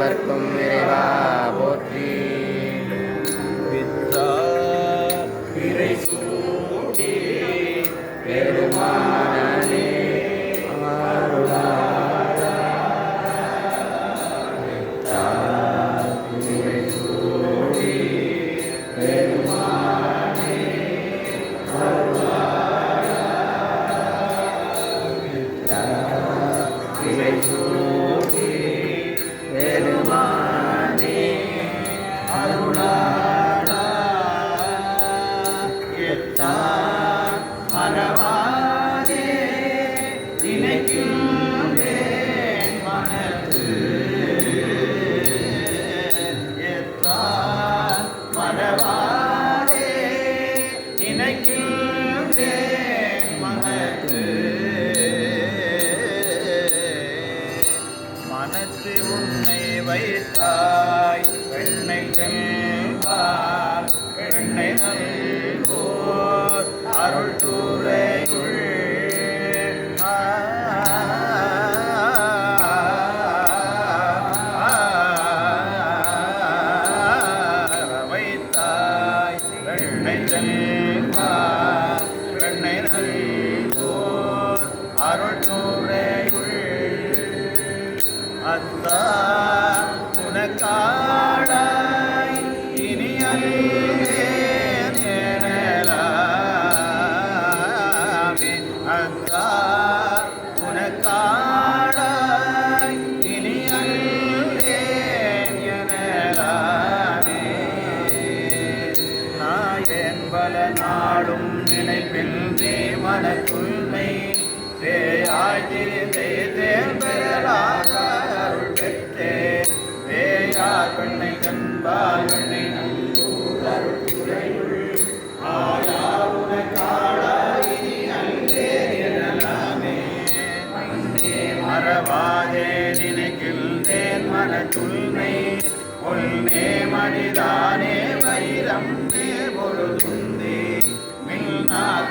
தேவர்க்கும் இறைவா போற்றி.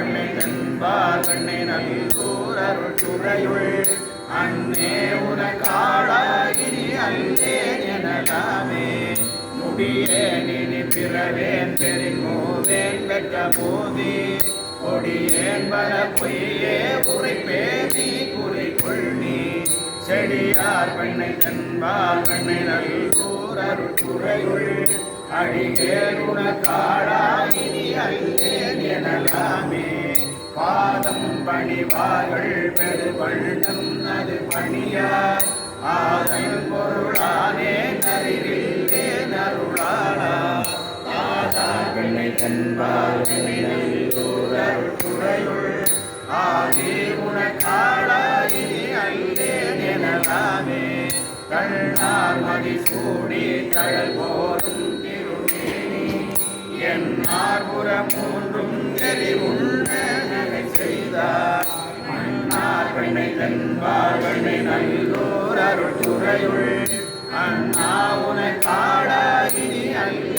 கண்ணை பெண்ணை கண்ணை பெண்ணை நல்லூர் அருள் துறையுள். அன்னே உனக்காடாகினி அல்லேன் எனலாமே. முடியே நினி பிறவேன் பெருங்கோவேன் பெற்ற போதி. கொடியேன் பல பொய்யே உரைப்பேதி குறிக்கொள் நீ. செடியார் பெண்ணை தன்பார் பெண்ணை நல்லூர் அருள் அடிகேன் உனக்காடாகினி அல்லேன் எனலாமே. பாதம் பணிவார்கள் பெருவண்ணம் அது பணியா ஆதன் பொருளானே நரிவில்லே நருளாளா தாதா பெண்ணை தன்பால் பெண்ணை நல்லூர் துறையுள். ஆதி உனக்காளாயி அல்லேன் எனலாமே. கண்ணார் மதி சூடி தழல் போரும் என் ஆர்புறம் மூன்றும் எரி செய்தார். மன்னார் பெண்ணை நல்லோர் அருள் துறையுள். அண்ணா உன காடாயினி அல்ல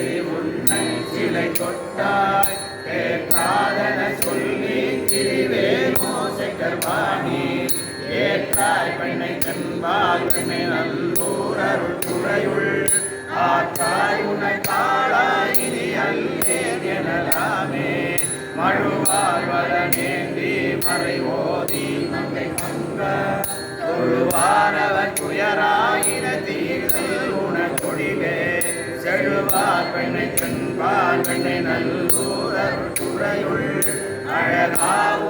புறமூன்றும் உன்னை சிலை தொட்டாய் கேட்காதன சொல்லி திரிவேனோ செக்கர்வாணி ஏற்றாய் பெண்ணை கண்பால் பெண்ணை நல்லூர் துறையுள். ஆற்றாய் உன்னை காளாயினி அல்லேன் எனலாமே. மழுவார் வர நேந்தி மறை ஓதி மங்கை மங்க பெண்பார்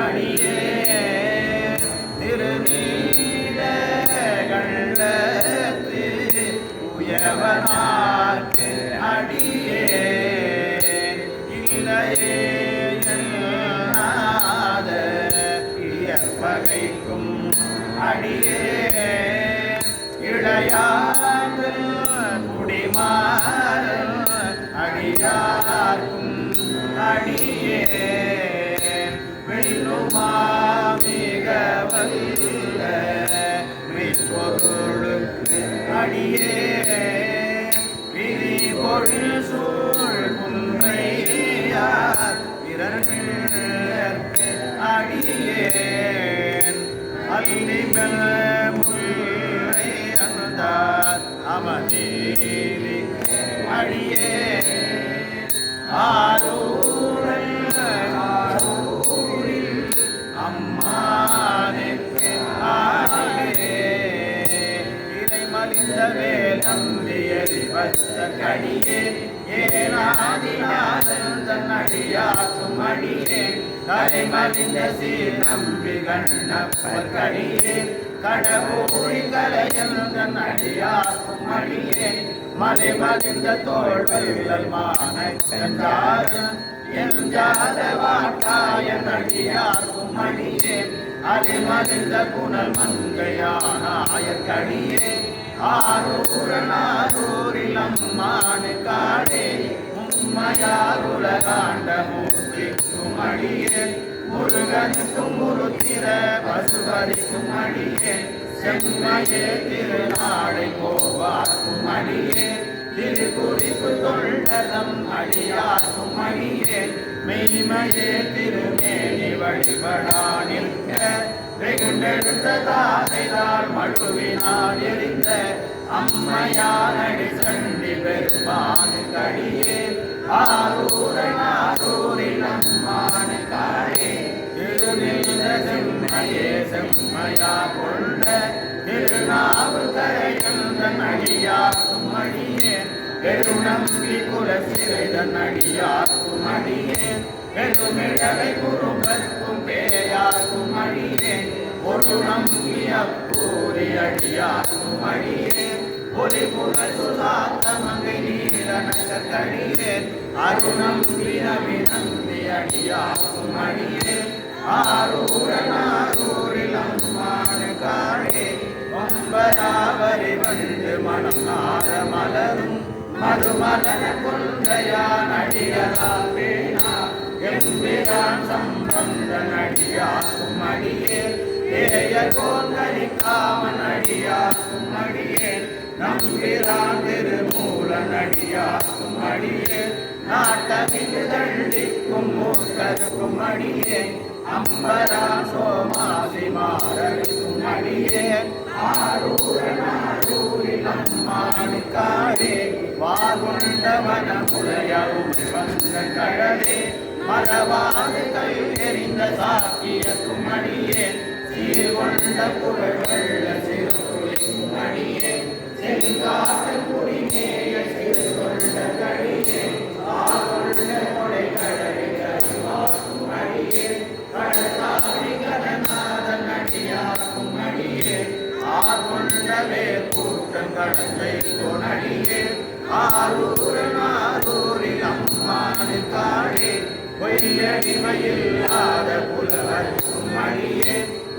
அடியே அல்லிபெல் முல்லை அந்தார் அமதீரி அடியே ஆரூரல் ஆரூரில் அம்மானுக்கு ஆடியே இதை மலிந்த வேலம்பியதி வச்ச கடியே ஏனாதிநாதன் தன் அடியாக்கும் அடியே தலை மலிந்த சீர் கடவுளி கலையன் தன் அடியாக்கும் மலை மலிந்த தோல் வெள்ளல் மானச்சாரன் என் ஜாதவாட்டாய நடியாக்கும் அடியே அலிமலிந்த குணல் மங்கையானாயக்கடியே ஆரூரனாரூரில் அம்மானு காடே மும்மையாருலகாண்ட மூர்த்திக்கும் அடியே முருகனுக்கும் முருத்திர பசுபதிக்கும் அடியே செம்மையே திருநாளை போவார்க்கும் அடியே திருக்குறிப்பு தொண்டதம் அடியார்க்கும் அடியே மெய்மையே திருமேனி வழிபடா நிற்க வெகுண்டெடுத்த தாதைதாள் மழுவினால் எரிந்த அம்மையானடி சண்டி பெருமான் கடியே ஆரூரனார் செம்மையே செம்மையா கொண்ட திருநாவுக்கரையந்த நடியாக்கும் அடியே பெருநம்பி குலசிறைதன் அடியாக்கும் அடியே பெருமிழலை குறும்பற்கும் பேயாக்கும் அடியே ஒரு நம்பிய கூறி அடியாக்கும் அடியே ஒளி புகழ் சுதாத்த மங்கை நீலனக்க கடியே அருணம்பி அபிநம்பி அடியாக்கும் அடியே ஆரூரனாரூரில் அம்மானு காடே ஒன்பதாவரி வந்து மனம் நார மலரும் மதுமலன கொன்றையான் அடியலால் வேணா எம்பிரான் சம்பந்த நடியாக்கும் அடியே ஏய கோந்தரி காமன் அடியே நம்பிரான் மூக்கருக்கும் அடியே அம்பரா சோமாசி மாறருக்கும் அடியே ஆரூரனாரூரில் அம்மானு காடே வாகுண்டவன முளையவும் வந்த கடலே மரவாது கை எறிந்த சாக்கியக்கும் அடியே சீர்கொண்ட புகழ் சிறு அடியே செங்காட்டு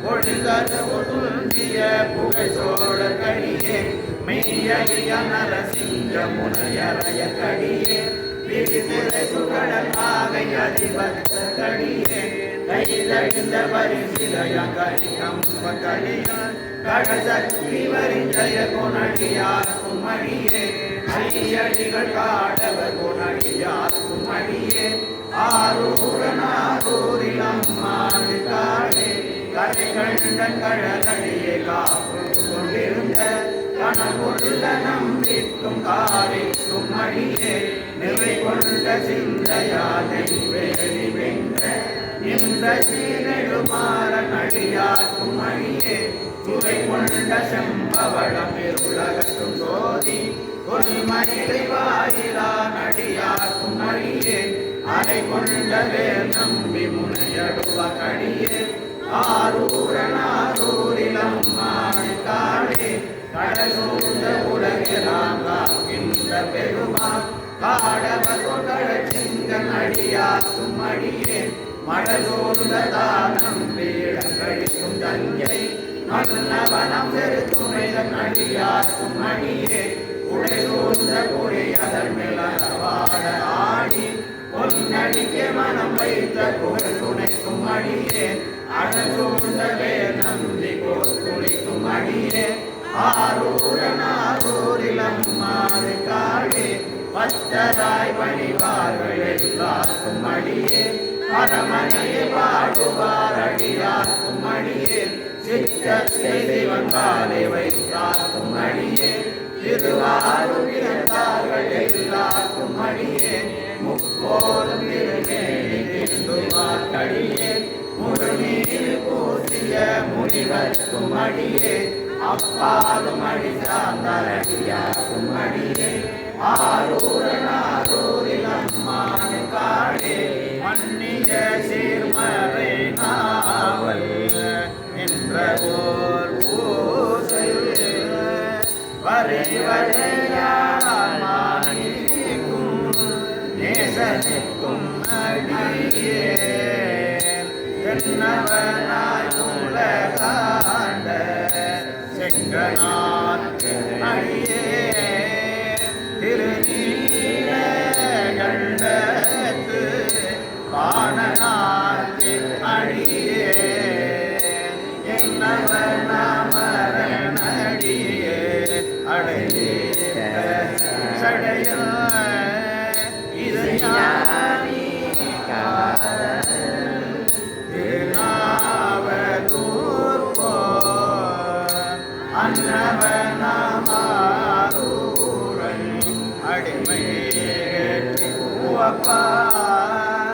அடியே ஒழுகதவு புகை சோழ கடியே மெய்யடிய நரசிங்க முனையறைய கடியே விரிதிரை சுகடல் ஆகை அதிபத்த கடியே கைதழிந்த பரிசிலய கரிகம்ப கடியான் கடசக்தி வரிஞ்சய குணடியாக்கும் அடியே கையடிகள் காடவர் குணடியாக்கும் அடியே ஆரூரனாரூரில் காடே கழகடியே காப்பு கொண்டிருந்த கணமுள்ள நம்பிக்கும் காரிக்கும் அடியே நிறை கொண்ட சிந்தையானை வேலி வென்ற இந்த சீனெடுமாற நடியாக்கும் அடியே துறை கொண்ட செம்பவளம் இருளகட்டும் சோதி கொடிமயிலை வாயிலா நடியாக்கும் அடியே கொண்ட நம்பி முனையடுவ கடியே ஆரூரனாரூரிலம் மாணி காடே கடலூர்ந்த உலகெல்லாம் காக்கின்ற பெருமாள் காடவர் சிங்கன் அடியாக்கும் அடியே மடலூர்ந்த தானம் வீடங்கழிக்கும் தஞ்சை மன்னவனம் பெருத்துணைதன் அடியாக்கும் அடியே உடைசூர்ந்த குடி அதன் ஆடி பொன்னடிக்க மனம் வைத்த புகழ் துணைக்கும் அடியே. அழகூர்ந்த நம்பி போர் அடியே ஆரூரன் காடே பத்தராய் பணிவார்கள் எல்லாருக்கும் அடியே பரமனையை பாடுவார் அடியார்க்கும் அடியே சித்தத்தை சிவன் காலை வைத்தார்க்கும் அடியே திருவாரூர் இறந்தார்கள் எல்லாருக்கும் அடியே முப்போதும் இருமே முனிவர்க்கும் அப்பாலும் அடி சார்ந்தரடியாக்கும் அடியே ஆரூரன் ஆரூரில் அம்மான காடே மன்னிய சீர்மறை நாவல் என்ற ஓர் வரை வரைவரையானிக்கும் நேசனுக்கும் அடியே என்னவனாய் உலகாண்ட செங்கனாக்கு அடியே